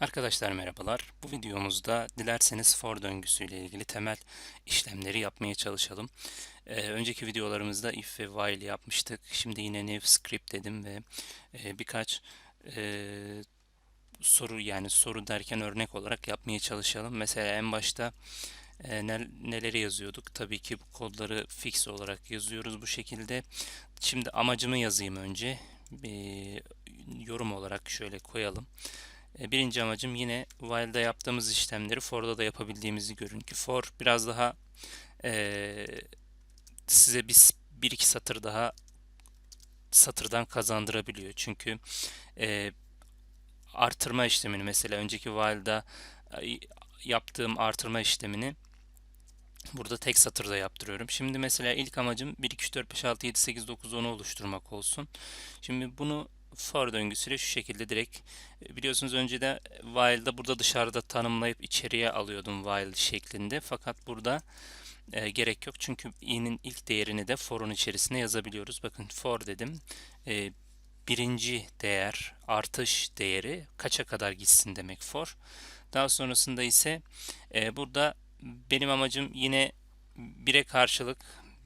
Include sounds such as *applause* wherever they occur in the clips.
Arkadaşlar merhabalar. Bu videomuzda dilerseniz for döngüsüyle ilgili temel işlemleri yapmaya çalışalım. Ee, önceki videolarımızda if ve while yapmıştık. Şimdi yine new script dedim ve e, birkaç e, soru yani soru derken örnek olarak yapmaya çalışalım. Mesela en başta e, nel- neleri yazıyorduk? Tabii ki bu kodları fix olarak yazıyoruz bu şekilde. Şimdi amacımı yazayım önce. Bir yorum olarak şöyle koyalım. E, Birinci amacım yine while'da yaptığımız işlemleri for'da da yapabildiğimizi görün ki for biraz daha e, size bir, bir iki satır daha satırdan kazandırabiliyor. Çünkü e, artırma işlemini mesela önceki while'da e, yaptığım artırma işlemini burada tek satırda yaptırıyorum. Şimdi mesela ilk amacım 1, 2, 3, 4, 5, 6, 7, 8, 9, 10'u oluşturmak olsun. Şimdi bunu for döngüsüyle şu şekilde direkt e, biliyorsunuz önce de while'da burada dışarıda tanımlayıp içeriye alıyordum while şeklinde. Fakat burada e, gerek yok çünkü i'nin ilk değerini de for'un içerisine yazabiliyoruz. Bakın for dedim. E, birinci değer artış değeri kaça kadar gitsin demek for. Daha sonrasında ise e, burada benim amacım yine 1'e karşılık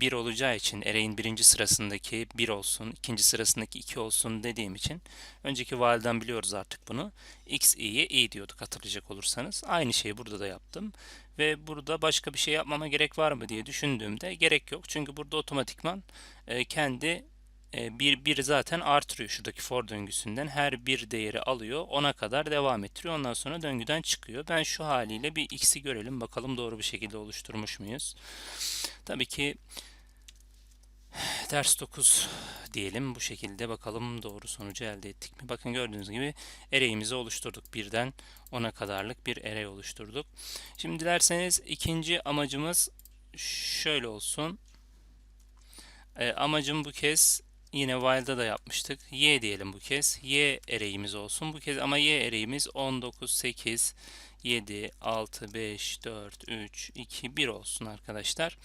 1 olacağı için array'in birinci sırasındaki 1 olsun, ikinci sırasındaki 2 olsun dediğim için önceki while'dan biliyoruz artık bunu. x, i'ye i diyorduk hatırlayacak olursanız. Aynı şeyi burada da yaptım. Ve burada başka bir şey yapmama gerek var mı diye düşündüğümde gerek yok. Çünkü burada otomatikman e, kendi bir, bir zaten artırıyor şuradaki for döngüsünden. Her bir değeri alıyor. Ona kadar devam ettiriyor. Ondan sonra döngüden çıkıyor. Ben şu haliyle bir x'i görelim. Bakalım doğru bir şekilde oluşturmuş muyuz? Tabii ki ters 9 diyelim. Bu şekilde bakalım doğru sonucu elde ettik mi? Bakın gördüğünüz gibi array'imizi oluşturduk. Birden 10'a kadarlık bir array oluşturduk. Şimdi dilerseniz ikinci amacımız şöyle olsun. E, amacım bu kez yine while'da da yapmıştık. Y diyelim bu kez. Y array'imiz olsun. Bu kez ama Y array'imiz 19, 8, 7, 6, 5, 4, 3, 2, 1 olsun arkadaşlar.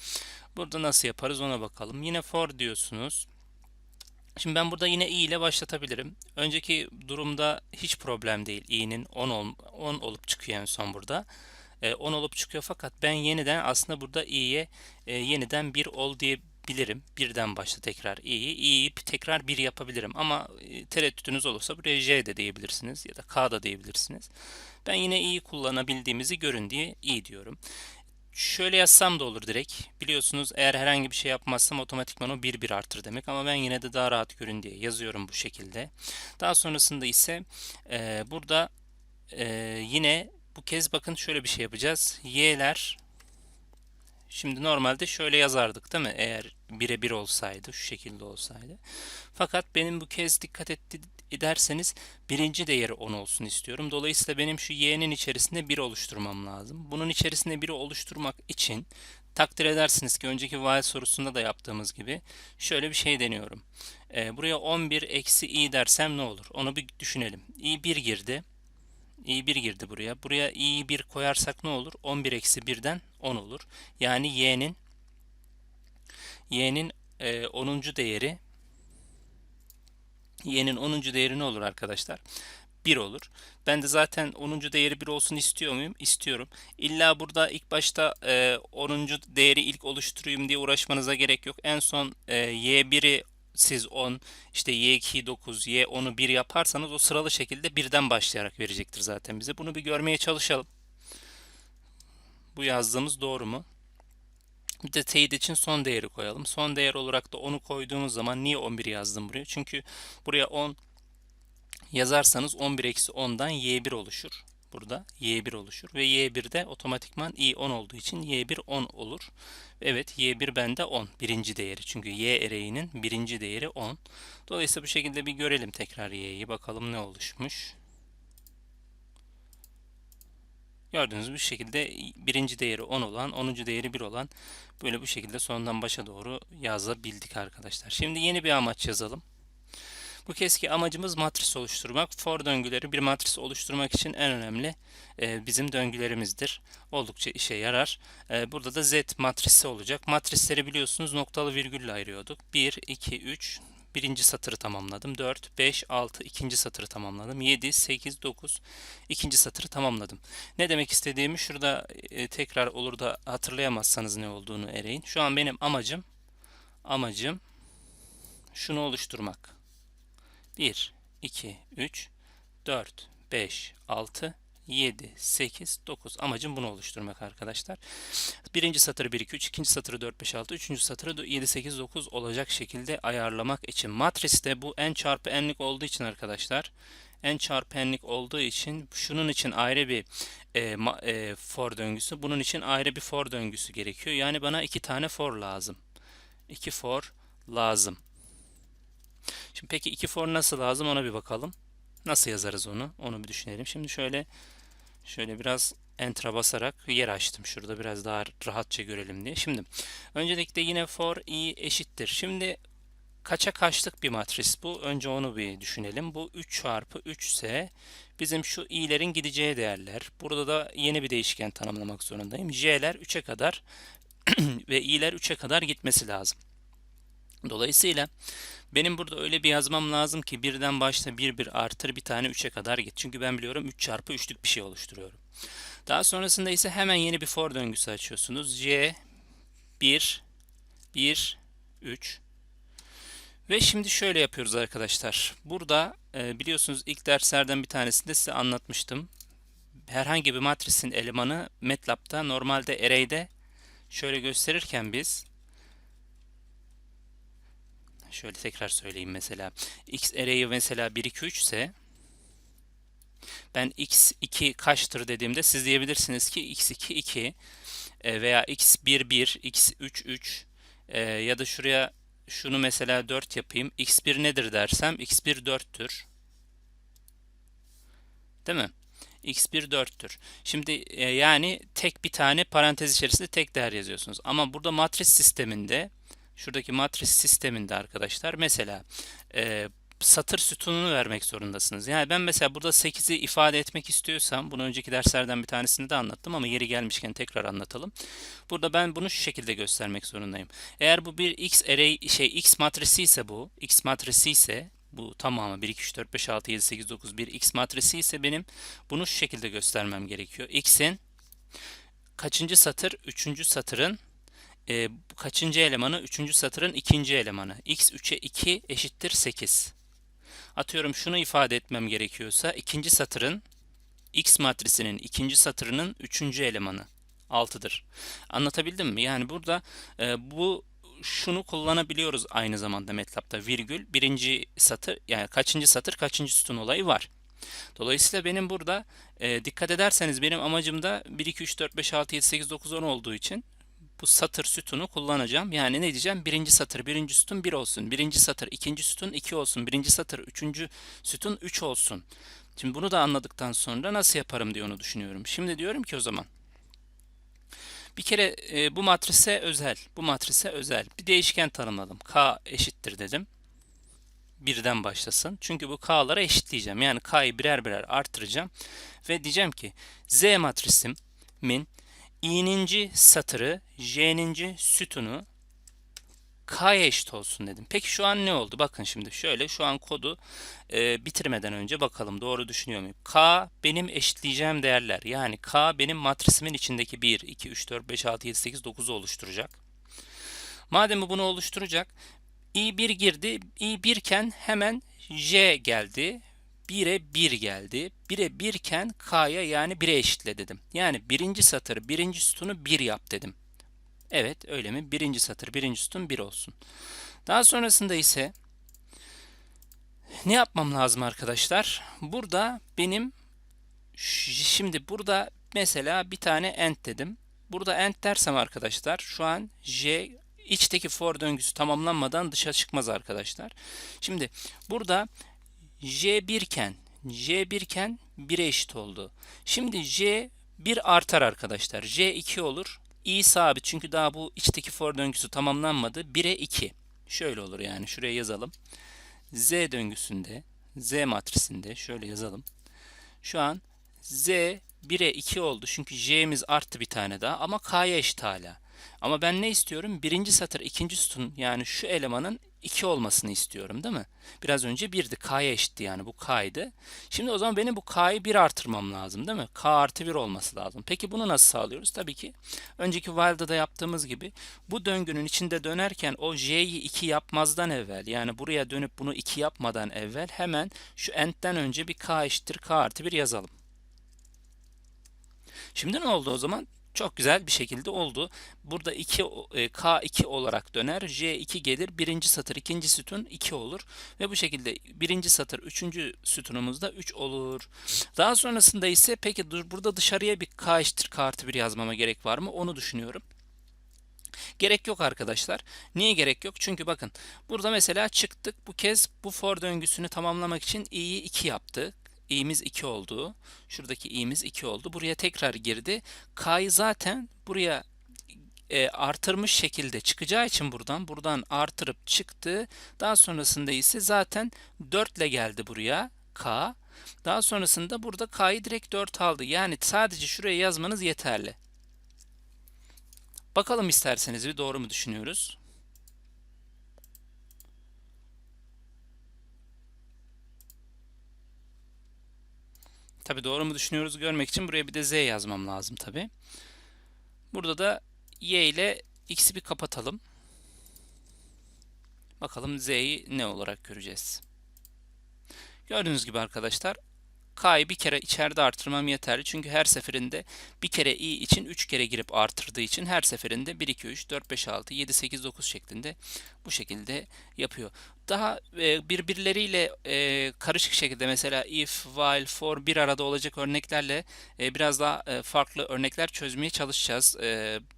Burada nasıl yaparız ona bakalım. Yine for diyorsunuz. Şimdi ben burada yine i ile başlatabilirim. Önceki durumda hiç problem değil. i'nin 10, ol, 10 olup çıkıyor en son burada. E, 10 olup çıkıyor fakat ben yeniden aslında burada i'ye e, yeniden 1 ol diyebilirim. Birden başla tekrar i'yi. i'yi tekrar 1 yapabilirim ama e, tereddütünüz olursa buraya j de diyebilirsiniz ya da k da diyebilirsiniz. Ben yine i'yi kullanabildiğimizi görün diye i diyorum. Şöyle yazsam da olur direkt. Biliyorsunuz eğer herhangi bir şey yapmazsam otomatikman o 1 1 artır demek ama ben yine de daha rahat görün diye yazıyorum bu şekilde. Daha sonrasında ise e, burada e, yine bu kez bakın şöyle bir şey yapacağız. Y'ler Şimdi normalde şöyle yazardık değil mi? Eğer 1'e 1 olsaydı, şu şekilde olsaydı. Fakat benim bu kez dikkat etti, ederseniz birinci değeri 10 olsun istiyorum. Dolayısıyla benim şu y'nin içerisinde 1 oluşturmam lazım. Bunun içerisinde 1'i oluşturmak için takdir edersiniz ki önceki while sorusunda da yaptığımız gibi şöyle bir şey deniyorum. Ee, buraya 11 eksi i dersem ne olur? Onu bir düşünelim. i 1 girdi i1 girdi buraya. Buraya i'yi 1 koyarsak ne olur? 11 eksi 1'den 10 olur. Yani y'nin y'nin e, 10. değeri y'nin 10. değeri ne olur arkadaşlar? 1 olur. Ben de zaten 10. değeri 1 olsun istiyor muyum? İstiyorum. İlla burada ilk başta e, 10. değeri ilk oluşturayım diye uğraşmanıza gerek yok. En son e, y1'i siz 10, işte y2'yi 9, y10'u 1 yaparsanız o sıralı şekilde birden başlayarak verecektir zaten bize. Bunu bir görmeye çalışalım. Bu yazdığımız doğru mu? Bir de teyit için son değeri koyalım. Son değer olarak da 10'u koyduğumuz zaman niye 11 yazdım buraya? Çünkü buraya 10 yazarsanız 11 eksi 10'dan y1 oluşur. Burada y1 oluşur ve y1'de otomatikman i 10 olduğu için y1 10 olur. Evet y1 bende 10 birinci değeri çünkü y array'inin birinci değeri 10. Dolayısıyla bu şekilde bir görelim tekrar y'yi bakalım ne oluşmuş. Gördüğünüz bu şekilde birinci değeri 10 olan, 10. değeri 1 olan böyle bu şekilde sondan başa doğru yazabildik arkadaşlar. Şimdi yeni bir amaç yazalım. Bu keski amacımız matris oluşturmak. For döngüleri bir matris oluşturmak için en önemli e, bizim döngülerimizdir. Oldukça işe yarar. E, burada da Z matrisi olacak. Matrisleri biliyorsunuz noktalı virgülle ayırıyorduk. 1, 2, 3, birinci satırı tamamladım. 4, 5, 6 ikinci satırı tamamladım. 7, 8, 9 ikinci satırı tamamladım. Ne demek istediğimi şurada e, tekrar olur da hatırlayamazsanız ne olduğunu arayın. Şu an benim amacım amacım şunu oluşturmak. 1, 2, 3, 4, 5, 6, 7, 8, 9. Amacım bunu oluşturmak arkadaşlar. Birinci satırı 1, 2, 3, ikinci satırı 4, 5, 6, üçüncü satırı 7, 8, 9 olacak şekilde ayarlamak için. Matriste bu n çarpı n'lik olduğu için arkadaşlar n çarpı n'lik olduğu için şunun için ayrı bir e, ma, e, for döngüsü, bunun için ayrı bir for döngüsü gerekiyor. Yani bana iki tane for lazım. İki for lazım. Şimdi peki iki for nasıl lazım ona bir bakalım. Nasıl yazarız onu? Onu bir düşünelim. Şimdi şöyle şöyle biraz enter'a basarak yer açtım. Şurada biraz daha rahatça görelim diye. Şimdi öncelikle yine for i eşittir. Şimdi kaça kaçlık bir matris bu? Önce onu bir düşünelim. Bu 3 çarpı 3 ise bizim şu i'lerin gideceği değerler. Burada da yeni bir değişken tanımlamak zorundayım. j'ler 3'e kadar *clears throat* ve i'ler 3'e kadar gitmesi lazım. Dolayısıyla benim burada öyle bir yazmam lazım ki birden başta bir bir artır bir tane 3'e kadar git. Çünkü ben biliyorum 3 çarpı 3'lük bir şey oluşturuyorum. Daha sonrasında ise hemen yeni bir for döngüsü açıyorsunuz. c 1 1 3 ve şimdi şöyle yapıyoruz arkadaşlar. Burada e, biliyorsunuz ilk derslerden bir tanesinde size anlatmıştım. Herhangi bir matrisin elemanı MATLAB'da normalde array'de şöyle gösterirken biz şöyle tekrar söyleyeyim mesela x array'i mesela 1 2 3 ise ben x2 kaçtır dediğimde siz diyebilirsiniz ki x2 2 e, veya x1 1 x3 3 e, ya da şuraya şunu mesela 4 yapayım. x1 nedir dersem x1 4'tür. Değil mi? x1 4'tür. Şimdi e, yani tek bir tane parantez içerisinde tek değer yazıyorsunuz. Ama burada matris sisteminde şuradaki matris sisteminde arkadaşlar mesela e, satır sütununu vermek zorundasınız. Yani ben mesela burada 8'i ifade etmek istiyorsam, bunu önceki derslerden bir tanesinde de anlattım ama yeri gelmişken tekrar anlatalım. Burada ben bunu şu şekilde göstermek zorundayım. Eğer bu bir x array şey x matrisi ise bu, x matrisi ise bu tamamı 1 2 3 4 5 6 7 8 9 1 x matrisi ise benim bunu şu şekilde göstermem gerekiyor. x'in kaçıncı satır? Üçüncü satırın e, kaçıncı elemanı? Üçüncü satırın ikinci elemanı. x 3'e 2 eşittir 8. Atıyorum şunu ifade etmem gerekiyorsa ikinci satırın x matrisinin ikinci satırının üçüncü elemanı 6'dır. Anlatabildim mi? Yani burada e, bu şunu kullanabiliyoruz aynı zamanda MATLAB'da virgül birinci satır yani kaçıncı satır kaçıncı sütun olayı var. Dolayısıyla benim burada e, dikkat ederseniz benim amacım da 1 2 3 4 5 6 7 8 9 10 olduğu için bu satır sütunu kullanacağım. Yani ne diyeceğim? Birinci satır, birinci sütun 1 olsun. Birinci satır, ikinci sütun 2 olsun. Birinci satır, üçüncü sütun 3 olsun. Şimdi bunu da anladıktan sonra nasıl yaparım diye onu düşünüyorum. Şimdi diyorum ki o zaman bir kere e, bu matrise özel, bu matrise özel bir değişken tanımladım. K eşittir dedim. Birden başlasın. Çünkü bu K'lara eşitleyeceğim. Yani K'yı birer birer artıracağım. Ve diyeceğim ki Z matrisimin i'ninci satırı, j'ninci sütunu k'ya eşit olsun dedim. Peki şu an ne oldu? Bakın şimdi şöyle şu an kodu e, bitirmeden önce bakalım doğru düşünüyor muyum? K benim eşitleyeceğim değerler. Yani K benim matrisimin içindeki 1, 2, 3, 4, 5, 6, 7, 8, 9'u oluşturacak. Madem bunu oluşturacak i1 girdi. i1 iken hemen j geldi 1'e 1 geldi. 1'e 1 iken k'ya yani 1'e eşitle dedim. Yani birinci satır birinci sütunu 1 yap dedim. Evet öyle mi? Birinci satır birinci sütun 1 olsun. Daha sonrasında ise ne yapmam lazım arkadaşlar? Burada benim şimdi burada mesela bir tane end dedim. Burada end dersem arkadaşlar şu an j içteki for döngüsü tamamlanmadan dışa çıkmaz arkadaşlar. Şimdi burada J1 iken J1 iken 1'e eşit oldu. Şimdi J 1 artar arkadaşlar. J 2 olur. i sabit çünkü daha bu içteki for döngüsü tamamlanmadı. 1'e 2. Şöyle olur yani şuraya yazalım. Z döngüsünde Z matrisinde şöyle yazalım. Şu an Z 1'e 2 oldu çünkü J'miz arttı bir tane daha ama K'ya eşit hala. Ama ben ne istiyorum? Birinci satır ikinci sütun yani şu elemanın 2 olmasını istiyorum değil mi? Biraz önce 1'di. K'ya eşitti yani bu K'ydı. Şimdi o zaman benim bu K'yı 1 artırmam lazım değil mi? K artı 1 olması lazım. Peki bunu nasıl sağlıyoruz? Tabii ki önceki while'da da yaptığımız gibi bu döngünün içinde dönerken o J'yi 2 yapmazdan evvel yani buraya dönüp bunu 2 yapmadan evvel hemen şu end'den önce bir K eşittir K artı 1 yazalım. Şimdi ne oldu o zaman? Çok güzel bir şekilde oldu. Burada 2 K2 olarak döner. J2 gelir. Birinci satır ikinci sütun 2 olur. Ve bu şekilde birinci satır üçüncü sütunumuzda 3 olur. Daha sonrasında ise peki dur, burada dışarıya bir K eşittir K artı 1 yazmama gerek var mı? Onu düşünüyorum. Gerek yok arkadaşlar. Niye gerek yok? Çünkü bakın burada mesela çıktık. Bu kez bu for döngüsünü tamamlamak için i'yi 2 yaptık i'miz 2 oldu. Şuradaki i'miz 2 oldu. Buraya tekrar girdi. K'yı zaten buraya e, artırmış şekilde çıkacağı için buradan buradan artırıp çıktı. Daha sonrasında ise zaten 4 ile geldi buraya K. Daha sonrasında burada K'yı direkt 4 aldı. Yani sadece şuraya yazmanız yeterli. Bakalım isterseniz bir doğru mu düşünüyoruz? Tabi doğru mu düşünüyoruz görmek için buraya bir de z yazmam lazım tabi. Burada da y ile x'i bir kapatalım. Bakalım z'yi ne olarak göreceğiz. Gördüğünüz gibi arkadaşlar K'yı bir kere içeride artırmam yeterli. Çünkü her seferinde bir kere i için 3 kere girip artırdığı için her seferinde 1, 2, 3, 4, 5, 6, 7, 8, 9 şeklinde bu şekilde yapıyor. Daha e, birbirleriyle e, karışık şekilde mesela if, while, for bir arada olacak örneklerle e, biraz daha farklı örnekler çözmeye çalışacağız.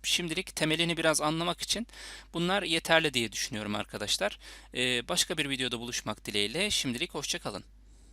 Şimdilik temelini biraz anlamak için bunlar yeterli diye düşünüyorum arkadaşlar. Başka bir videoda buluşmak dileğiyle şimdilik hoşçakalın.